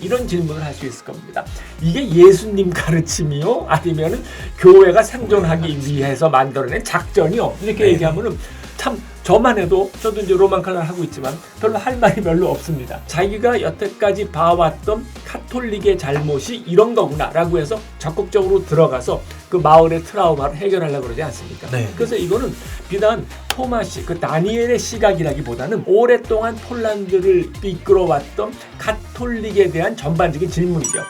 이런 질문을 할 수 있을 겁니다. 이게 예수님 가르침이요? 아니면 교회가 생존하기 위해서 만들어낸 작전이요? 이렇게 네. 얘기하면은 참 저만 해도 저도 이제 로만 칼날 하고 있지만 별로 할 말이 별로 없습니다. 자기가 여태까지 봐왔던 카톨릭의 잘못이 이런 거구나라고 해서 적극적으로 들어가서 그 마을의 트라우마를 해결하려고 그러지 않습니까? 네. 그래서 이거는 비단 토마시 그 다니엘의 시각이라기보다는 오랫동안 폴란드를 이끌어왔던 카톨릭에 대한 전반적인 질문이죠.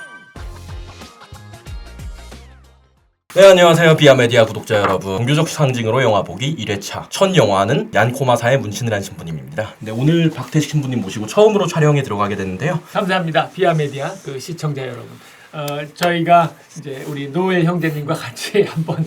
네 안녕하세요 비아메디아 구독자 여러분 종교적 상징으로 영화 보기 1회차 첫 영화는 얀코마사의 문신을 한 신부님입니다 네 오늘 박태식 신부님 모시고 처음으로 촬영에 들어가게 됐는데요 감사합니다. 비아메디아 그 시청자 여러분. 어, 저희가 이제 우리 노엘 형제님과 같이 한번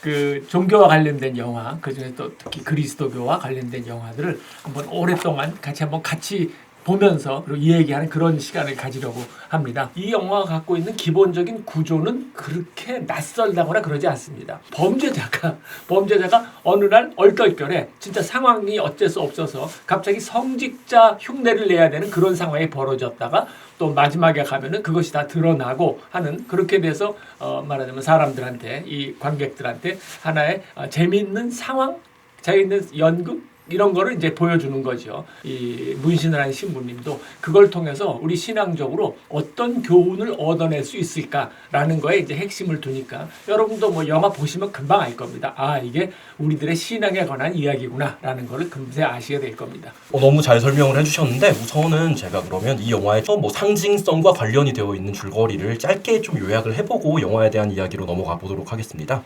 그 종교와 관련된 영화, 그 중에 또 특히 그리스도교와 관련된 영화들을 한번 오랫동안 같이 한번 같이 보면서 그리고 이야기하는 그런 시간을 가지려고 합니다. 이 영화가 갖고 있는 기본적인 구조는 그렇게 낯설다거나 그러지 않습니다. 범죄자가 범죄자가 어느 날 얼떨결에 진짜 상황이 어쩔 수 없어서 갑자기 성직자 흉내를 내야 되는 그런 상황이 벌어졌다가 또 마지막에 가면은 그것이 다 드러나고 하는 그렇게 돼서 어 말하자면 사람들한테 이 관객들한테 하나의 어, 재미있는 상황 재미있는 연극 이런 거를 이제 보여주는 거죠. 이 문신을 한 신부님도 그걸 통해서 우리 신앙적으로 어떤 교훈을 얻어낼 수 있을까라는 거에 이제 핵심을 두니까 여러분도 뭐 영화 보시면 금방 알 겁니다. 아 이게 우리들의 신앙에 관한 이야기구나라는 거를 금세 아시게 될 겁니다. 어, 너무 잘 설명을 해주셨는데 우선은 제가 그러면 이 영화의 뭐 상징성과 관련이 되어 있는 줄거리를 짧게 좀 요약을 해보고 영화에 대한 이야기로 넘어가 보도록 하겠습니다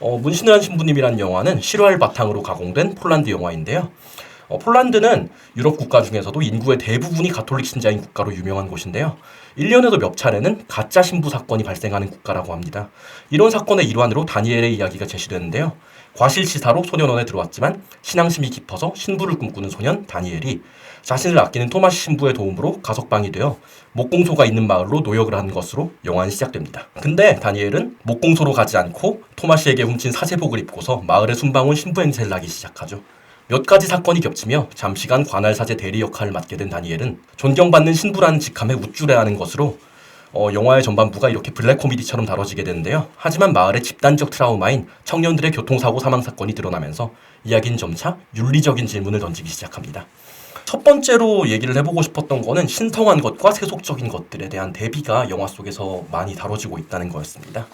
어, 문신을 한 신부님이라는 영화는 실화를 바탕으로 가공된 폴란드 영화인데요 어, 폴란드는 유럽 국가 중에서도 인구의 대부분이 가톨릭 신자인 국가로 유명한 곳인데요. 1년에도 몇 차례는 가짜 신부 사건이 발생하는 국가라고 합니다. 이런 사건의 일환으로 다니엘의 이야기가 제시되는데요. 과실치사로 소년원에 들어왔지만 신앙심이 깊어서 신부를 꿈꾸는 소년 다니엘이 자신을 아끼는 토마시 신부의 도움으로 가석방이 되어 목공소가 있는 마을로 노역을 하는 것으로 영화는 시작됩니다. 근데 다니엘은 목공소로 가지 않고 토마시에게 훔친 사제복을 입고서 마을에 순방온 신부 행세를 하기 시작하죠. 몇 가지 사건이 겹치며 잠시간 관할 사제 대리 역할을 맡게 된 다니엘은 존경받는 신부라는 직함에 우쭐해하는 것으로 어, 영화의 전반부가 이렇게 블랙 코미디처럼 다뤄지게 되는데요. 하지만 마을의 집단적 트라우마인 청년들의 교통사고 사망 사건이 드러나면서 이야기는 점차 윤리적인 질문을 던지기 시작합니다. 첫 번째로 얘기를 해보고 싶었던 거는 신성한 것과 세속적인 것들에 대한 대비가 영화 속에서 많이 다뤄지고 있다는 거였습니다.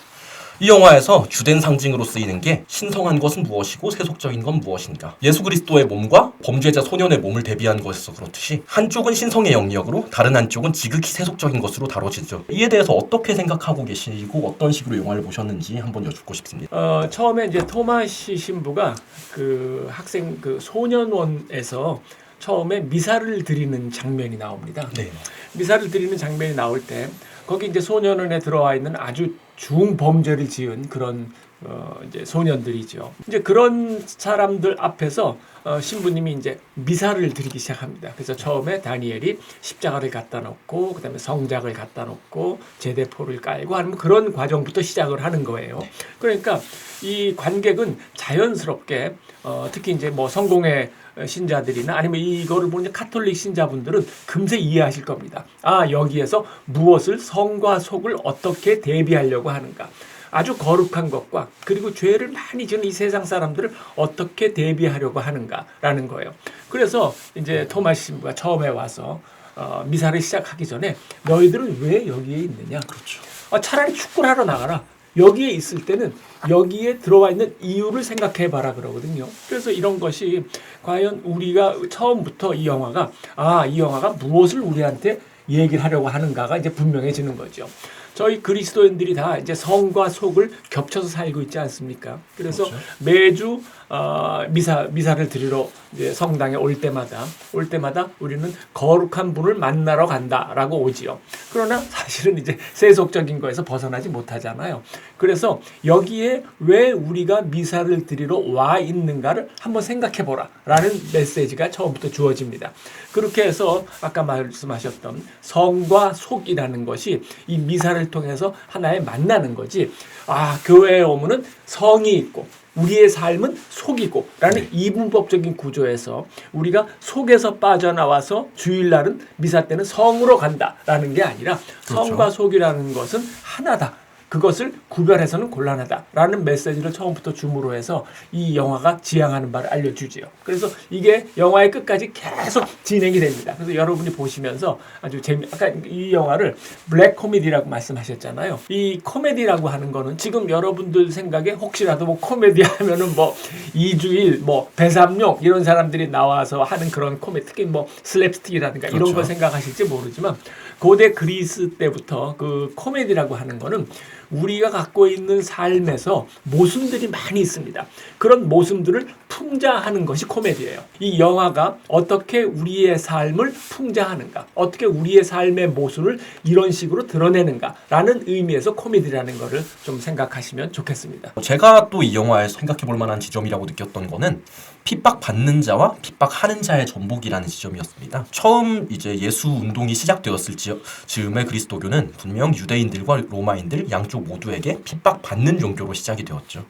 이 영화에서 주된 상징으로 쓰이는 게 신성한 것은 무엇이고 세속적인 건 무엇인가. 예수 그리스도의 몸과 범죄자 소년의 몸을 대비한 것에서 그렇듯이 한쪽은 신성의 영역으로 다른 한쪽은 지극히 세속적인 것으로 다뤄지죠. 이에 대해서 어떻게 생각하고 계시고 어떤 식으로 영화를 보셨는지 한번 여쭙고 싶습니다. 어, 처음에 이제 토마시 신부가 그 학생 그 소년원에서 처음에 미사를 드리는 장면이 나옵니다. 네. 미사를 드리는 장면이 나올 때 거기 이제 소년원에 들어와 있는 아주 중범죄를 지은 그런 어 이제 소년들이죠. 이제 그런 사람들 앞에서 어 신부님이 이제 미사를 드리기 시작합니다. 그래서 처음에 다니엘이 십자가를 갖다 놓고 그다음에 성작을 갖다 놓고 제대포를 깔고 하는 그런 과정부터 시작을 하는 거예요. 그러니까 이 관객은 자연스럽게 어 특히 이제 뭐 성공의 신자들이나 아니면 이거를 보는 카톨릭 신자분들은 금세 이해하실 겁니다. 아, 여기에서 무엇을 성과 속을 어떻게 대비하려고 하는가. 아주 거룩한 것과 그리고 죄를 많이 지는 이 세상 사람들을 어떻게 대비하려고 하는가라는 거예요. 그래서 이제 토마스 신부가 처음에 와서 어, 미사를 시작하기 전에 너희들은 왜 여기에 있느냐? 그렇죠. 아, 차라리 축구를 하러 나가라. 여기에 있을 때는 여기에 들어와 있는 이유를 생각해 봐라 그러거든요. 그래서 이런 것이 과연 우리가 처음부터 이 영화가 아, 이 영화가 무엇을 우리한테 얘기를 하려고 하는가가 이제 분명해지는 거죠. 저희 그리스도인들이 다 이제 성과 속을 겹쳐서 살고 있지 않습니까? 그래서 그렇죠. 매주 어, 미사 미사를 드리러 이제 성당에 올 때마다 올 때마다 우리는 거룩한 분을 만나러 간다라고 오지요. 그러나 사실은 이제 세속적인 거에서 벗어나지 못하잖아요. 그래서 여기에 왜 우리가 미사를 드리러 와 있는가를 한번 생각해 보라라는 메시지가 처음부터 주어집니다. 그렇게 해서 아까 말씀하셨던 성과 속이라는 것이 이 미사를 통해서 하나의 만나는 거지. 아, 교회에 오면은 성이 있고 우리의 삶은 속이고 라는 네. 이분법적인 구조에서 우리가 속에서 빠져나와서 주일날은 미사 때는 성으로 간다라는 게 아니라 그렇죠. 성과 속이라는 것은 하나다. 그것을 구별해서는 곤란하다라는 메시지를 처음부터 줌으로 해서 이 영화가 지향하는 바를 알려주지요. 그래서 이게 영화의 끝까지 계속 진행이 됩니다. 그래서 여러분이 보시면서 아주 재미, 아까 이 영화를 블랙 코미디라고 말씀하셨잖아요. 이 코미디라고 하는 거는 지금 여러분들 생각에 혹시라도 뭐 코미디 하면은 뭐 이주일, 뭐 배삼룡 이런 사람들이 나와서 하는 그런 코미디, 특히 뭐 슬랩스틱이라든가 이런 그렇죠. 걸 생각하실지 모르지만 고대 그리스 때부터 그 코미디라고 하는 거는 우리가 갖고 있는 삶에서 모순들이 많이 있습니다. 그런 모순들을 풍자하는 것이 코미디예요. 이 영화가 어떻게 우리의 삶을 풍자하는가, 어떻게 우리의 삶의 모순을 이런 식으로 드러내는가라는 의미에서 코미디라는 것을 좀 생각하시면 좋겠습니다. 제가 또 이 영화에서 생각해 볼 만한 지점이라고 느꼈던 거는 핍박받는 자와 핍박하는 자의 전복이라는 지점이었습니다. 처음 이제 예수 운동이 시작되었을 지- 즈음에 그리스도교는 분명 유대인들과 로마인들 양쪽 모두에게 핍박받는 종교로 시작이 되었죠.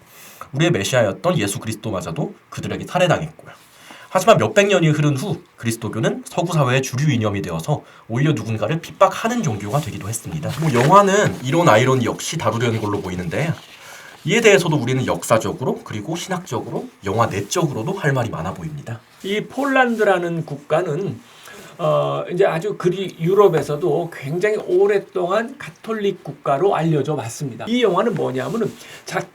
우리의 메시아였던 예수 그리스도마저도 그들에게 살해당했고요. 하지만 몇백 년이 흐른 후 그리스도교는 서구 사회의 주류 이념이 되어서 오히려 누군가를 핍박하는 종교가 되기도 했습니다. 뭐 영화는 이런 아이러니 역시 다루려는 걸로 보이는데 이에 대해서도 우리는 역사적으로 그리고 신학적으로 영화 내적으로도 할 말이 많아 보입니다. 이 폴란드라는 국가는 어 이제 아주 그리 유럽에서도 굉장히 오랫동안 가톨릭 국가로 알려져 왔습니다. 이 영화는 뭐냐면은 자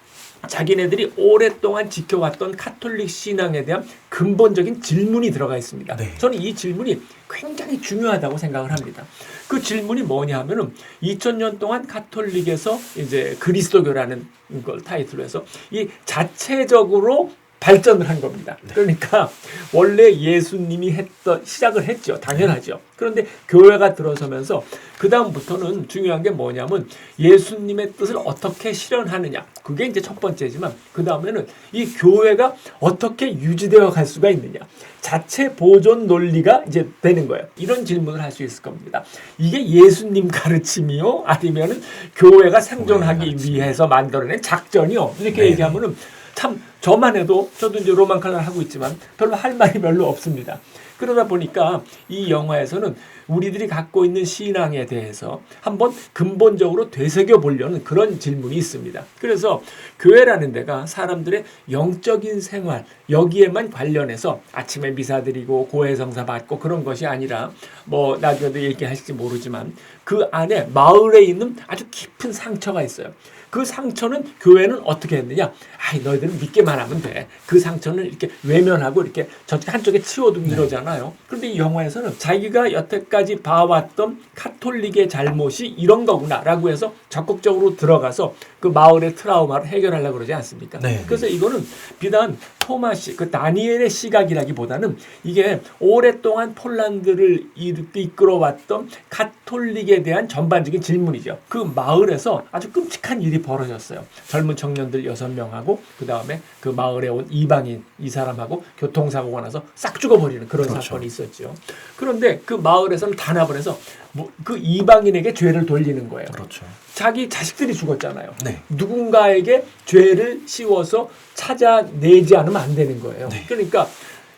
자기네들이 오랫동안 지켜왔던 카톨릭 신앙에 대한 근본적인 질문이 들어가 있습니다. 네. 저는 이 질문이 굉장히 중요하다고 생각을 합니다. 그 질문이 뭐냐 하면은 2000년 동안 카톨릭에서 이제 그리스도교라는 걸 타이틀로 해서 이 자체적으로 발전을 한 겁니다. 그러니까 원래 예수님이 했던 시작을 했죠. 당연하죠. 그런데 교회가 들어서면서 그 다음부터는 중요한 게 뭐냐면 예수님의 뜻을 어떻게 실현하느냐. 그게 이제 첫 번째지만 그 다음에는 이 교회가 어떻게 유지되어 갈 수가 있느냐. 자체 보존 논리가 이제 되는 거예요. 이런 질문을 할 수 있을 겁니다. 이게 예수님 가르침이요? 아니면은 교회가 생존하기. 위해서 만들어낸 작전이요? 이렇게 네. 얘기하면은 참 저만 해도 저도 이제 로만 칼라를 하고 있지만 별로 할 말이 별로 없습니다. 그러다 보니까 이 영화에서는 우리들이 갖고 있는 신앙에 대해서 한번 근본적으로 되새겨 보려는 그런 질문이 있습니다. 그래서 교회라는 데가 사람들의 영적인 생활 여기에만 관련해서 아침에 미사 드리고 고해 성사 받고 그런 것이 아니라 뭐 나중에도 얘기하실지 모르지만 그 안에 마을에 있는 아주 깊은 상처가 있어요. 그 상처는 교회는 어떻게 했느냐? 아이 너희들은 믿기만 하면 돼. 그 상처는 이렇게 외면하고 이렇게 저 한쪽에 치워두고 이러잖아요. 그런데 이 영화에서는 자기가 여태까지 봐왔던 카톨릭의 잘못이 이런 거구나라고 해서 적극적으로 들어가서 그 마을의 트라우마를 해결하려고 그러지 않습니까? 네. 그래서 이거는 비단 토마시 그 다니엘의 시각이라기보다는 이게 오랫동안 폴란드를 이- 이끌어왔던 카톨릭에 대한 전반적인 질문이죠. 그 마을에서 아주 끔찍한 일이 벌어졌어요. 젊은 청년들 여섯 명하고 그 다음에 그 마을에 온 이방인 이 사람하고 교통사고가 나서 싹 죽어버리는 그런 그렇죠. 사건이 있었죠. 그런데 그 마을에서는 단합을 해서 뭐그 이방인에게 죄를 돌리는 거예요. 그렇죠. 자기 자식들이 죽었잖아요. 네. 누군가에게 죄를 씌워서 찾아내지 않 으면 안 되는 거예요. 네. 그러니까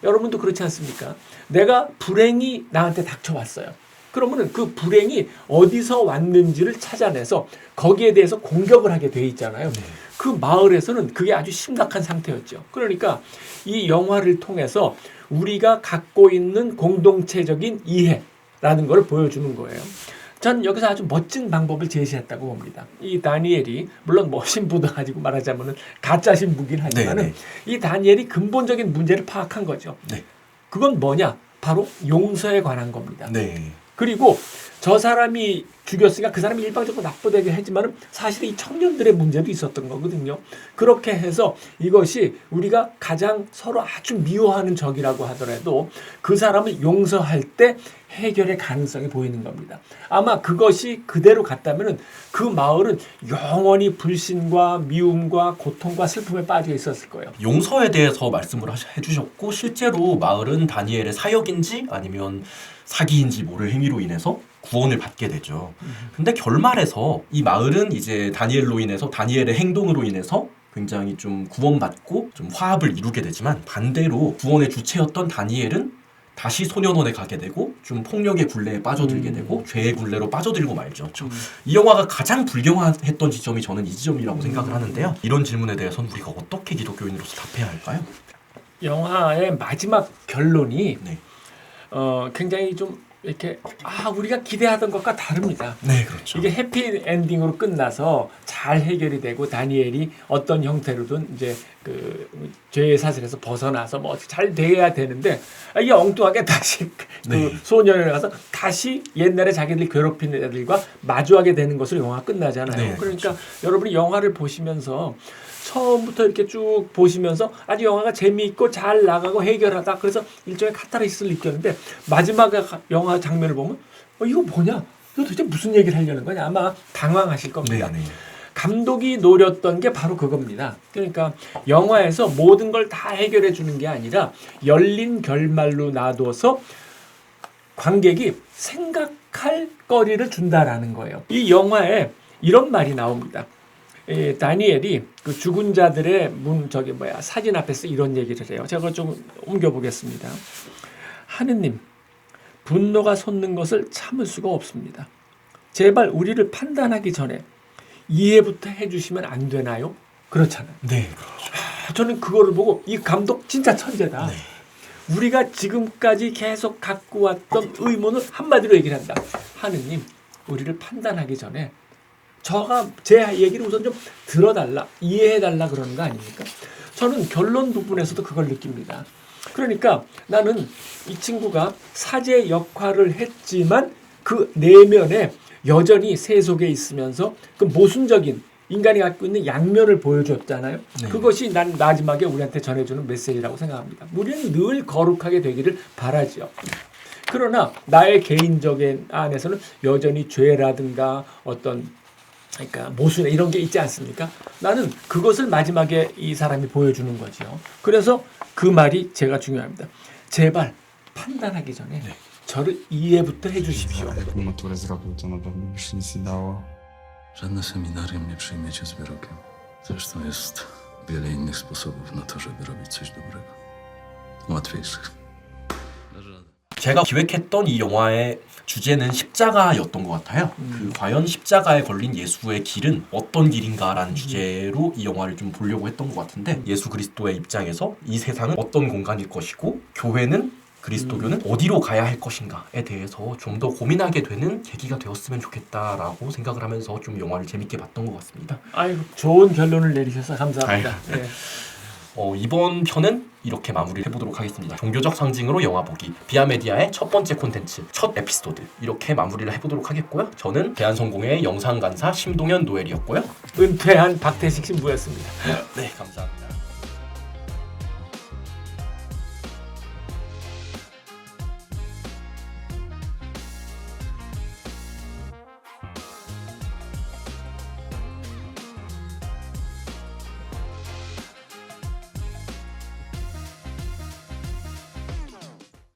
여러분도 그렇지 않습니까? 내가 불행이 나한테 닥쳐왔어요. 그러면은 그 불행이 어디서 왔는지를 찾아내서 거기에 대해서 공격을 하게 돼 있잖아요. 네. 그 마을에서는 그게 아주 심각한 상태였죠. 그러니까 이 영화를 통해서 우리가 갖고 있는 공동체적인 이해라는 걸 보여주는 거예요. 전 여기서 아주 멋진 방법을 제시했다고 봅니다. 이 다니엘이 물론 뭐 신부도 가지고 말하자면은 가짜 신부긴 하지만은 네, 이 다니엘이 근본적인 문제를 파악한 거죠. 네. 그건 뭐냐? 바로 용서에 관한 겁니다. 네. 그리고 저 사람이 죽였으니까 그 사람이 일방적으로 나쁘다고 하지만은 사실 이 청년들의 문제도 있었던 거거든요. 그렇게 해서 이것이 우리가 가장 서로 아주 미워하는 적이라고 하더라도 그 사람을 용서할 때 해결의 가능성이 보이는 겁니다. 아마 그것이 그대로 갔다면은 그 마을은 영원히 불신과 미움과 고통과 슬픔에 빠져 있었을 거예요. 용서에 대해서 말씀을 해주셨고 실제로 마을은 다니엘의 사역인지 아니면 사기인지 모를 행위로 인해서 구원을 받게 되죠. 근데 결말에서 이 마을은 이제 다니엘로 인해서 다니엘의 행동으로 인해서 굉장히 좀 구원받고 좀 화합을 이루게 되지만 반대로 구원의 주체였던 다니엘은 다시 소년원에 가게 되고 좀 폭력의 굴레에 빠져들게 음. 되고 죄의 굴레로 빠져들고 말죠. 저- 음. 이 영화가 가장 불경화했던 지점이 저는 이 지점이라고 음. 생각을 하는데요. 이런 질문에 대해서는 우리가 어떻게 기독교인으로서 답해야 할까요? 영화의 마지막 결론이 네, 어, 굉장히 좀 이렇게 아 우리가 기대하던 것과 다릅니다. 네 그렇죠. 이게 해피 엔딩으로 끝나서 잘 해결이 되고 다니엘이 어떤 형태로든 이제 그 죄의 사슬에서 벗어나서 뭐 잘 돼야 되는데 아, 이게 엉뚱하게 다시 그 네. 소년에 가서 다시 옛날에 자기들이 괴롭힌 애들과 마주하게 되는 것으로 영화가 끝나잖아요. 네, 그러니까 여러분이 영화를 보시면서 처음부터 이렇게 쭉 보시면서 아주 영화가 재미있고 잘 나가고 해결하다 그래서 일종의 카타르시스를 느꼈는데 마지막에 가- 영화 장면을 보면 어, 이거 뭐냐 이거 도대체 무슨 얘기를 하려는 거냐 아마 당황하실 네, 겁니다. 네. 감독이 노렸던 게 바로 그겁니다. 그러니까 영화에서 모든 걸 다 해결해 주는 게 아니라 열린 결말로 놔둬서 관객이 생각할 거리를 준다라는 거예요. 이 영화에 이런 말이 나옵니다. 예, 다니엘이 그 죽은 자들의 문 저기 뭐야 사진 앞에서 이런 얘기를 해요. 제가 좀 옮겨 보겠습니다. 하느님 분노가 솟는 것을 참을 수가 없습니다. 제발 우리를 판단하기 전에 이해부터 해주시면 안 되나요? 그렇잖아요. 네, 그렇죠. 아, 저는 그거를 보고 이 감독 진짜 천재다. 네. 우리가 지금까지 계속 갖고 왔던 의문을 한마디로 얘기를 한다. 하느님, 우리를 판단하기 전에 저가 제 얘기를 우선 좀 들어달라, 이해해달라 그러는 거 아닙니까? 저는 결론 부분에서도 그걸 느낍니다. 그러니까 나는 이 친구가 사제 역할을 했지만 그 내면에 여전히 세속에 있으면서 그 모순적인 인간이 갖고 있는 양면을 보여줬잖아요. 네. 그것이 난 마지막에 우리한테 전해주는 메시지라고 생각합니다. 우리는 늘 거룩하게 되기를 바라지요. 그러나 나의 개인적인 안에서는 여전히 죄라든가 어떤 그러니까 모순 이런 게 있지 않습니까? 나는 그것을 마지막에 이 사람이 보여주는 거죠. 그래서 그 말이 제가 중요합니다. 제발 판단하기 전에 저를 이해부터 해주십시오. Jakby maturę zrobił, to na pewno już nic nie dało. Żadne seminarium nie przyjmiecie z wyrokiem. Zresztą jest wiele innych sposobów na to, żeby robić coś dobrego. Łatwiejszych. 제가 기획했던 이 영화의 주제는 십자가였던 것 같아요. 그 과연 십자가에 걸린 예수의 길은 어떤 길인가라는 주제로 이 영화를 좀 보려고 했던 것 같은데 예수 그리스도의 입장에서 이 세상은 어떤 공간일 것이고 교회는 그리스도교는 어디로 가야 할 것인가에 대해서 좀 더 고민하게 되는 계기가 되었으면 좋겠다라고 생각을 하면서 좀 영화를 재밌게 봤던 것 같습니다. 아이고 좋은 결론을 내리셔서 감사합니다. 예. 어, 이번 편은 이렇게 마무리를 해보도록 하겠습니다. 종교적 상징으로 영화 보기 비아메디아의 첫 번째 콘텐츠 첫 에피소드 이렇게 마무리를 해보도록 하겠고요. 저는 대한성공의 영상 간사 심동현 노엘이었고요. 은퇴한 박태식 신부였습니다. 네 감사합니다.